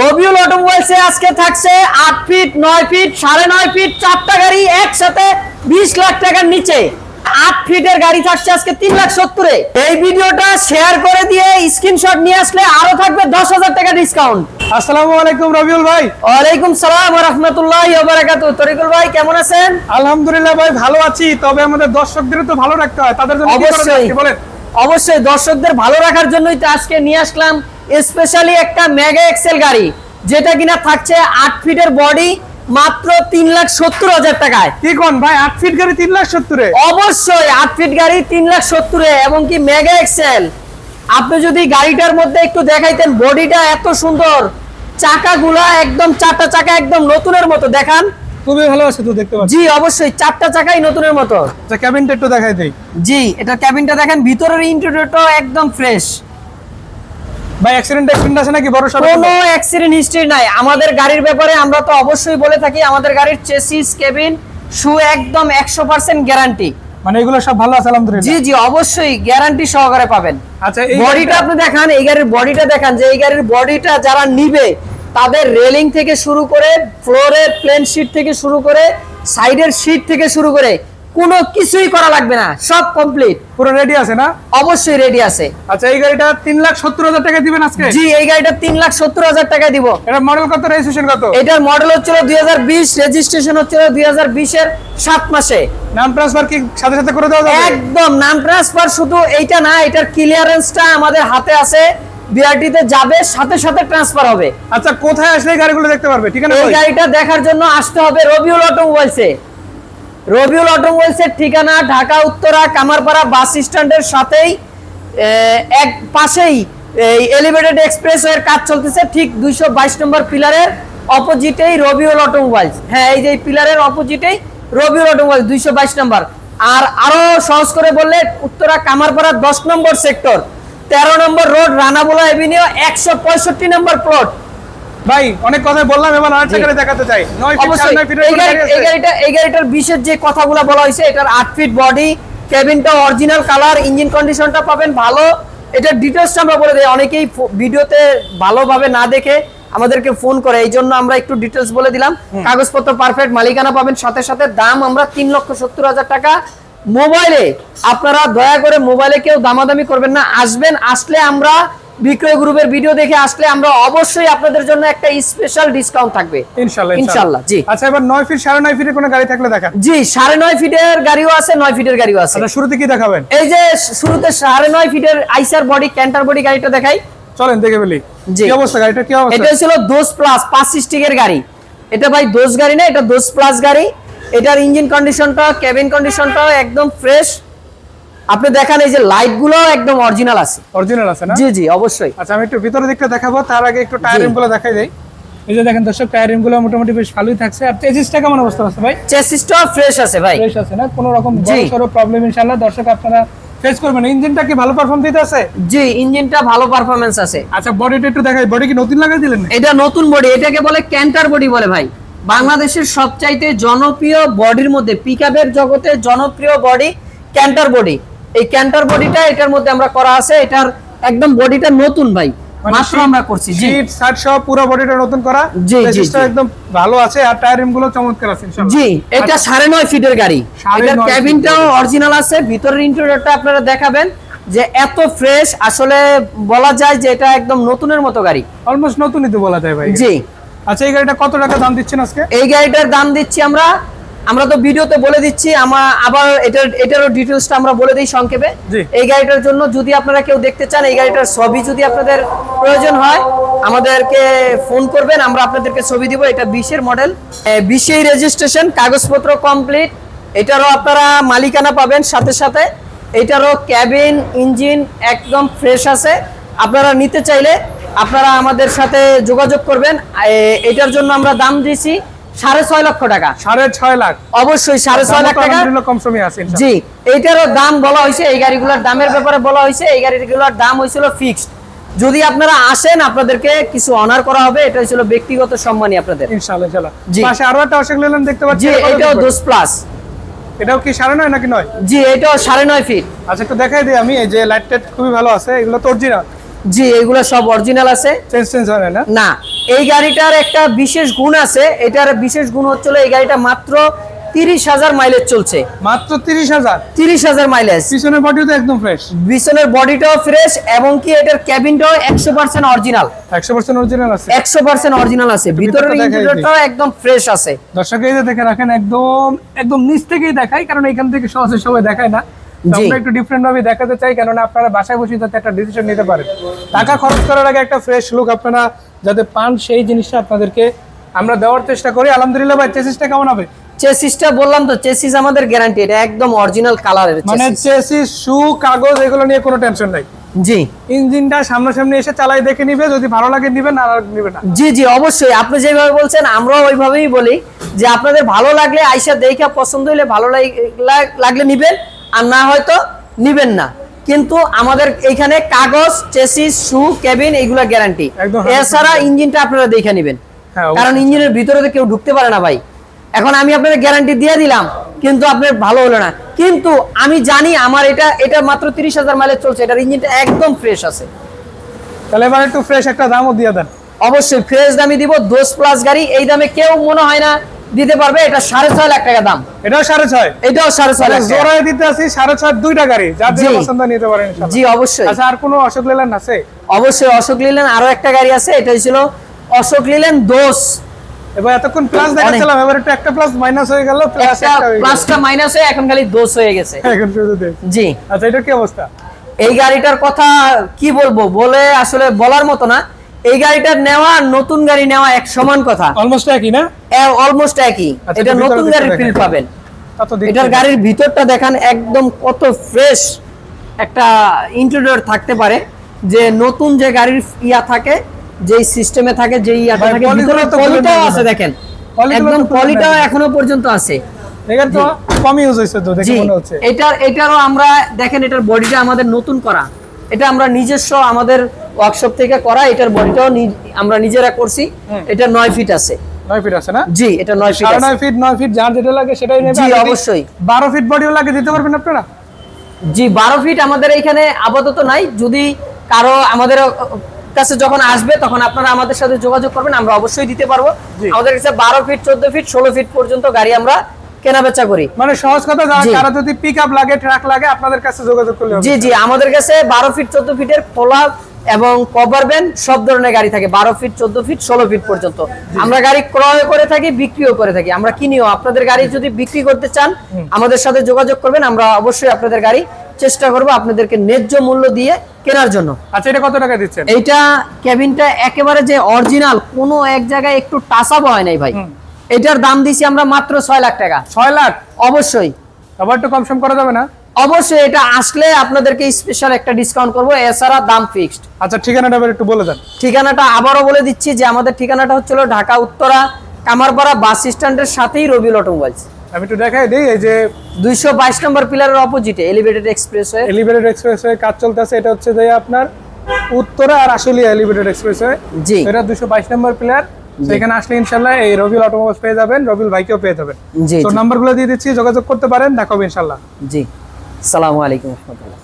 রবিউল অটোমোবাইলসে আজকে থাকছে আট ফিট নয় ফিট সাড়ে নয় ফিট চারটা গাড়ি একসাথে বিশ লাখ টাকার নিচে। আট ফিটের গাড়ি থাকছে আজকে তিন লাখ সত্তরে। এই ভিডিওটা শেয়ার করে দিয়ে স্ক্রিনশট নিয়ে আসলে আরও থাকবে দশ হাজার টাকা ডিসকাউন্ট আসসালামু আলাইকুম রবিউল ভাই। ওয়ালাইকুম সালাম রহমতুল্লাহ বারাকাতু তরিকুল ভাই কেমন আছেন? আলহামদুলিল্লাহ ভাই ভালো আছি। তবে আমাদের দর্শকদের তো ভালো রাখতে হয়। তাদের জন্য কি অবশ্যই। অবশ্যই দর্শকদের ভালো রাখার জন্যই তো আজকে নিয়ে আসলাম। স্পেশালি একটা মেগা এক্সেল গাড়ি যেটা কিনা থাকছে আট ফিটের বডি মাত্র তিন লাখ সত্তর হাজার টাকায়। কি কোন ভাই আট ফিট গাড়ি তিন লাখ সত্তরে? অবশ্যই আট ফিট গাড়ি তিন লাখ সত্তরে এবং কি মেগা এক্সেল। আপনি যদি গাড়িটার মধ্যে একটু দেখাইতেন বডিটা এত সুন্দর চাকাগুলা একদম চারটা চাকা একদম নতুনের মতো দেখান। খুবই ভালো আছে তো দেখতে পাচ্ছি। জি অবশ্যই চারটা চাকাই নতুনের মতো। আচ্ছা ক্যাবিনটা একটু দেখাই দেই। জি এটা ক্যাবিনটা দেখেন ভিতরের ইন্টেরিয়রটাও একদম ফ্রেশ ভাই অ্যাক্সিডেন্ট অ্যাক্সিডেন্ট আছে নাকি? বড় সড়ো কোনো অ্যাক্সিডেন্ট হিস্ট্রি নাই। আমাদের গাড়ির ব্যাপারে আমরা তো অবশ্যই বলে থাকি আমাদের গাড়ির চেসিস কেবিন শু একদম একশো পার্সেন্ট গ্যারান্টি মানে এগুলো সব ভালো আছে জি জি অবশ্যই গ্যারান্টি সহকারে পাবেন। আচ্ছা এই বডিটা আপনি দেখান এই গাড়ির বডিটা দেখান যে এই গাড়ির বডিটা যারা নিবে তাদের রেলিং থেকে শুরু করে ফ্লোরের প্লেন শিট থেকে শুরু করে সাইডের শিট থেকে শুরু করে কোনো কিছুই করা লাগবে না সব কমপ্লিট পুরো রেডি আছে না? অবশ্যই রেডি আছে। আচ্ছা এই গাড়িটা তিন লাখ সত্তর হাজার টাকা দিবেন আজকে? জি এই গাড়িটা তিন লাখ সত্তর হাজার টাকা দিব। এটা মডেল কত? রেজিস্ট্রেশন কত? এটার মডেল হচ্ছিল দুই হাজার বিশ রেজিস্ট্রেশন হচ্ছিল দুই হাজার বিশের সাত মাসে। নাম ট্রান্সফার কি সাথে সাথে করে দেওয়া যাবে? একদম নাম ট্রান্সফার শুধু এইটা না এটার ক্লিয়ারেন্সটা আমাদের হাতে আছে। বিআরটিতে যাবে সাথে সাথে ট্রান্সফার হবে। আচ্ছা কোথায় আসলে গাড়িগুলো দেখতে পারবে? ঠিক আছে এই গাড়িটা দেখার জন্য আসতে হবে রবিউল অটোমোবাইলসে। রবিউল অটোমোবাইলসের ঠিকানা ঢাকা, উত্তরা, কামারপাড়া বাস স্ট্যান্ডের সাথেই এক পাশেই এই এলিভেটেড এক্সপ্রেস এর কাজ চলতেছে, ঠিক দুইশো বাইশ নম্বর পিলারের অপোজিটেই রবিউল অটোমোবাইলস। হ্যাঁ এই যে পিলারের অপোজিটেই রবিউল অটোমোবাইল দুইশো বাইশ নম্বর। আর আরও সহজ করে বললে, উত্তরা, কামারপাড়া দশ নম্বর সেক্টর, তেরো নম্বর রোড, রানাবোলা এভিনিউ, একশো পঁয়ষট্টি নম্বর প্লট। ভাই অনেক কথা বললাম এবার আরেকটা। গাড়ি দেখাতে চাই। নয় ফিট নয় ফিটের এই? গাড়িটা এই গাড়িটার বিশেষ যে কথাগুলো বলা হয়েছে এটার আট ফিট বডি কেবিনটা অরিজিনাল কালার ইঞ্জিন কন্ডিশনটা পাবেন ভালো। এটার ডিটেলসটা আমরা বলে দিই। অনেকেই ভিডিওতে ভালোভাবে না দেখে আমাদেরকে ফোন করে। এই জন্য আমরা একটু ডিটেলস বলে দিলাম। কাগজপত্র পারফেক্ট মালিকানা পাবেন। সাথে সাথে দাম আমরা তিন লক্ষ সত্তর হাজার টাকা। মোবাইলে আপনারা দয়া করে মোবাইলে কেউ দামাদামি করবেন না। আসবেন আসলে আমরা বিক্রয় গ্রুপের ভিডিও দেখে আসলে আমরা অবশ্যই আপনাদের জন্য একটা স্পেশাল ডিসকাউন্ট থাকবে। ইনশাল্লাহ ইনশাল্লাহ, জি। আচ্ছা এবার নয় ফিট সাড়ে নয় ফিটের কোনো গাড়ি থাকলে দেখান। জি সাড়ে নয় ফিটের গাড়িও আছে নয় ফিটের গাড়িও আছে। আচ্ছা শুরুতে কি দেখাবেন? এই যে শুরুতে সাড়ে নয় ফিটের আইসার বডি ক্যান্টার বডি গাড়িটা দেখাই। চলেন দেখে ফেলি। জি। কি অবস্থা গাড়িটা কি অবস্থা? এটা ছিল দোষ প্লাস পাঁচ স্টিকের গাড়ি। এটা ভাই দোষ গাড়ি না এটা দোষ প্লাস গাড়ি। এটার ইঞ্জিন কন্ডিশনটা কেবিন কন্ডিশনটা একদম ফ্রেশ আপনি দেখান এই যে লাইটগুলো একদম অরিজিনাল আছে। অরিজিনাল আছে না? জি জি অবশ্যই। আচ্ছা আমি একটু ভিতরে দিকটা দেখাবো তার আগে একটু টায়ার রিমগুলো দেখাই দেই। এই যে দেখেন দর্শক টায়ার রিমগুলো মোটামুটি বেশ ভালোই থাকছে। আর চেসিসটা কেমন অবস্থা আছে ভাই? চেসিসটাও ফ্রেশ আছে ভাই। ফ্রেশ আছে না? কোনো রকম। বড় প্রবলেম ইনশাআল্লাহ। দর্শক আপনারা ফেস করবেন। ইঞ্জিনটা কি ভালো পারফর্ম দিতে আছে? জি ইঞ্জিনটা ভালো পারফরমেন্স আছে। আচ্ছা বডিটা একটু দেখাই। বডি কি নতুন লাগাই দিলেন? এটা নতুন বডি এটাকে বলে ক্যান্টার বডি বলে ভাই। বাংলাদেশের সবচাইতে জনপ্রিয় বডির মধ্যে পিকআপের জগতে জনপ্রিয় বডি ক্যান্টার বডি এই ক্যান্টার বডিটা এটার মধ্যে আমরা করা আছে। এটার একদম বডিটা নতুন ভাই। মানে মাত্র আমরা করছি জি। পুরো বডিটা নতুন করা। জি, জি, একদম ভালো আছে আর টায়ার রিমগুলো চমৎকার আছে ইনশাআল্লাহ। জি এটা সাড়ে নয় ফিটের গাড়ি। এটার ক্যাবিনটাও অরিজিনাল আছে। ভিতরের ইন্টেরিয়রটা আপনারা দেখাবেন যে এত ফ্রেশ আসলে বলা যায় যে এটা একদম নতুনের মতো গাড়ি। অলমোস্ট নতুনই তো বলা যায় ভাই। জি। আচ্ছা এই গাড়িটা কত টাকা দাম দিচ্ছেন আজকে? এই গাড়িটার দাম দিচ্ছি আমরা আমরা তো ভিডিওতে বলে দিচ্ছি আমরা আবার এটার এটারও ডিটেলসটা আমরা বলে দিই সংক্ষেপে। এই গাড়িটার জন্য যদি আপনারা কেউ দেখতে চান এই গাড়িটার ছবি যদি আপনাদের প্রয়োজন হয় আমাদেরকে ফোন করবেন আমরা আপনাদেরকে ছবি দিব। এটা বিশের মডেল বিশেই রেজিস্ট্রেশন কাগজপত্র কমপ্লিট এটারও আপনারা মালিকানা পাবেন সাথে সাথে। এটারও ক্যাবিন ইঞ্জিন একদম ফ্রেশ আছে। আপনারা নিতে চাইলে আপনারা আমাদের সাথে যোগাযোগ করবেন। এটার জন্য আমরা দাম দিয়েছি সাড়ে ছয় লক্ষ টাকা। সাড়ে ছয় লাখ। অবশ্যই সাড়ে ছয় লাখ টাকা। আলহামদুলিল্লাহ কম সময় আছে জি এইটারও দাম বলা হয়েছে এই গাড়িগুলোর দামের ব্যাপারে বলা হয়েছে এই গাড়িগুলোর দাম হয়েছিল ফিক্সড যদি আপনারা আসেন আপনাদেরকে কিছু অনার করা হবে এটা হয়েছিল ব্যক্তিগত সম্মানই আপনাদের। ইনশাআল্লাহ ইনশাআল্লাহ। পাশে আরও একটা অশোক লেল্যান্ড দেখতে পাচ্ছি জি এটাও দিবেন? দোষ প্লাস এটাও কি সাড়ে নয় নাকি নয়? জি এটাও সাড়ে নয় ফিট আচ্ছা একটু দেখাই দিই আমি এই যে লাইট টাইট খুবই ভালো আছে এগুলো তো অরিজিনাল জি এগুলো সব অরিজিনাল আছে। চেঞ্জ চেঞ্জ হয় না? না এই গাড়িটার একটা বিশেষ গুণ আছে। এটার বিশেষ গুণ হচ্ছিল এই গাড়িটা মাত্র তিরিশ হাজার মাইলেজ চলছে। মাত্র তিরিশ হাজার? তিরিশ হাজার মাইলেজ পিছনের বডিও একদম ফ্রেশ বিছনের বডিটাও ফ্রেশ এবং কি এটার ক্যাবিনটাও একশো পার্সেন্ট অরিজিনাল একশো পার্সেন্ট অরিজিনাল আছে। একশো পার্সেন্ট অরিজিনাল আছে। ভিতরের। ইন্টেরিয়রটাও একদম ফ্রেশ আছে। দর্শক এই দেখে রাখেন একদম একদম নিচ থেকেই দেখাই কারণ এখান থেকে সহজে সবাই দেখায় না। আমরা একটু ডিফারেন্ট ভাবে দেখাতে চাই কেননা আপনারা বাসায় বসে যাতে একটা ডিসিশন নিতে পারেন। টাকা খরচ করার আগে একটা ফ্রেশ লুক আপনারা যাতে পান সেই জিনিসটা আপনাদেরকে আমরা দেওয়ার চেষ্টা করি। আলহামদুলিল্লাহ ভাই চেসিসটা কেমন হবে? চেসিসটা বললাম তো চেসিস আমাদের গ্যারান্টি এটা একদম অরিজিনাল কালারের মানে চেসিস শু কাগজ এগুলো নিয়ে কোনো টেনশন নাই। জি। ইঞ্জিনটা সামনাসামনি এসে চালাই দেখে নিবে যদি ভালো লাগে নিবে না নিবে না। জি জি অবশ্যই। আপনি যেভাবে বলছেন আমরাও ওইভাবেই বলি যে আপনাদের ভালো লাগলে আইসা দেখা পছন্দ হইলে ভালো লাগ- লাগ- লাগলে নিবেন। আর না হয়তো নিবেন না। কিন্তু আমাদের এইখানে কাগজ চেসিস শু কেবিন এগুলো গ্যারান্টি এছাড়া ইঞ্জিনটা আপনারা দেখে নেবেন। হ্যাঁ, কারণ ইঞ্জিনের ভিতরে তো কেউ ঢুকতে পারে না ভাই। এখন আমি আপনাদের গ্যারান্টি দিয়ে দিলাম কিন্তু আপনার ভালো হলো না। কিন্তু আমি জানি আমার এটা এটা মাত্র তিরিশ হাজার মাইলেজ চলছে এটার ইঞ্জিনটা একদম ফ্রেশ আছে। তাহলে এবার একটু ফ্রেশ একটা দামও দিয়ে দেন। অবশ্যই ফ্রেশ দামে দিব দোষ প্লাস গাড়ি এই দামে কেউ মনে হয় না দিতে পারবে এটা সাড়ে ছয় লাখ টাকা দাম। এটাও সাড়ে ছয়? এটাও সাড়ে ছয় লাখ জোড়ায় দিতে আছি সাড়ে ছয় দুইটা গাড়ি যার জি। পছন্দ নিতে পারেন জি অবশ্যই। আচ্ছা আর কোনো অশোক লেল্যান্ড আছে? অবশ্যই অশোক আরও একটা গাড়ি আছে এটা ছিল অশোক দোষ। এবার এতক্ষণ প্লাস দেখাচ্ছিলাম এবার একটু একটা প্লাস মাইনাস হয়ে গেল প্লাস প্লাসটা মাইনাস হয়ে এখন খালি দোষ হয়ে গেছে। এখন জি। আচ্ছা এটা কি অবস্থা? এই গাড়িটার কথা কি বলব? বলে আসলে বলার মতো না। এই গাড়িটা নেওয়া নতুন গাড়ি নেওয়া এক সমান কথা। অলমোস্ট একই না? অলমোস্ট একই। আচ্ছা, এটা নতুন গাড়ির ফিল পাবেন। এটার গাড়ির ভিতরটা দেখান একদম কত ফ্রেশ একটা ইন্টেরিয়র থাকতে পারে যে নতুন যে গাড়ির ইয়া থাকে যেই সিস্টেমে থাকে যে ইয়াটা থাকে ভিতরে পলিটাও আছে দেখেন। একদম খুলে পলিটাও এখনও পর্যন্ত আছে। এখানে তো কম ইউজ হয়েছে তো দেখে মনে হচ্ছে। এটার এটারও আমরা দেখেন এটার বডিটা আমাদের নতুন করা। এটা আমরা নিজস্ব আমাদের ওয়ার্কশপ থেকে করা এটার বডিটাও আমরা নিজেরা করছি। এটা নয় ফিট আছে। নয় ফিট আছে না? জি এটা নয় ফিট নয় ফিট নয় ফিট যার যেটা লাগে সেটাই নেবে। জি, অবশ্যই। বারো ফিট বডিও লাগে দিতে পারবেন আপনারা? জি বারো ফিট আমাদের এইখানে আপাতত নাই। যদি কারও আমাদের কাছে যখন আসবে তখন আপনারা আমাদের সাথে যোগাযোগ করবেন আমরা অবশ্যই দিতে পারব। আমাদের কাছে বারো ফিট চোদ্দ ফিট ষোলো ফিট পর্যন্ত গাড়ি আমরা কেনা বেচা করি। মানে সহজ কথা যারা যদি পিক আপ লাগে ট্রাক লাগে আপনাদের কাছে যোগাযোগ করলে জি জি আমাদের কাছে বারো ফিট চোদ্দ ফিটের খোলা এবং কভার ভ্যান সব ধরনের গাড়ি থাকে বারো ফিট চোদ্দ ফিট ষোলো ফিট পর্যন্ত। আমরা গাড়ি ক্রয় করে থাকি বিক্রিও করে থাকি। আমরা কিনিও। আপনাদের গাড়ি যদি বিক্রি করতে চান আমাদের সাথে যোগাযোগ করবেন। আমরা অবশ্যই আপনাদের গাড়ি চেষ্টা করব আপনাদেরকে ন্যায্য মূল্য দিয়ে কেনার জন্য। আচ্ছা এটা কত টাকা দিচ্ছেন? এইটা কেবিনটা একেবারে যে অরিজিনাল কোনো এক জায়গায় একটু টাসাব হয় নাই ভাই। এটার দাম দিছি আমরা মাত্র ছয় লাখ টাকা। ছয় লাখ? অবশ্যই। আবার একটু কম সম করা যাবে না? অবশ্যই এটা আসলে আপনাদেরকে স্পেশাল একটা ডিসকাউন্ট করব এছাড়া দাম ফিক্সড আচ্ছা ঠিকানাটা একটু বলে দেন। ঠিকানাটা আবারও বলে দিচ্ছি যে আমাদের ঠিকানাটা হচ্ছিল ঢাকা উত্তরা কামারপাড়া বাস স্ট্যান্ডের সাথেই রবিউল অটোমোবাইলস আমি একটু দেখাই দিই এই যে দুইশো বাইশ নম্বর পিলারের অপোজিটে এলিভেটেড এক্সপ্রেস হয়ে এলিভেটেড এক্সপ্রেস হয়ে কাজ চলতেছে এটা হচ্ছে যে আপনার উত্তরা আর আশুলিয়া এলিভেটেড এক্সপ্রেস হয়ে জি। এটা দুশো বাইশ নম্বর প্লেয়ার সেখানে আসলে ইনশাল্লাহ এই রবিউল অটোমোবাইলস পেয়ে যাবেন রবিউল ভাইকেও পেয়ে যাবেন। জি তো নাম্বারগুলো দিয়ে দিচ্ছি যোগাযোগ করতে পারেন দেখাবো ইনশাল্লাহ। জি। সালামু আলাইকুম রহমতুল্লাহ।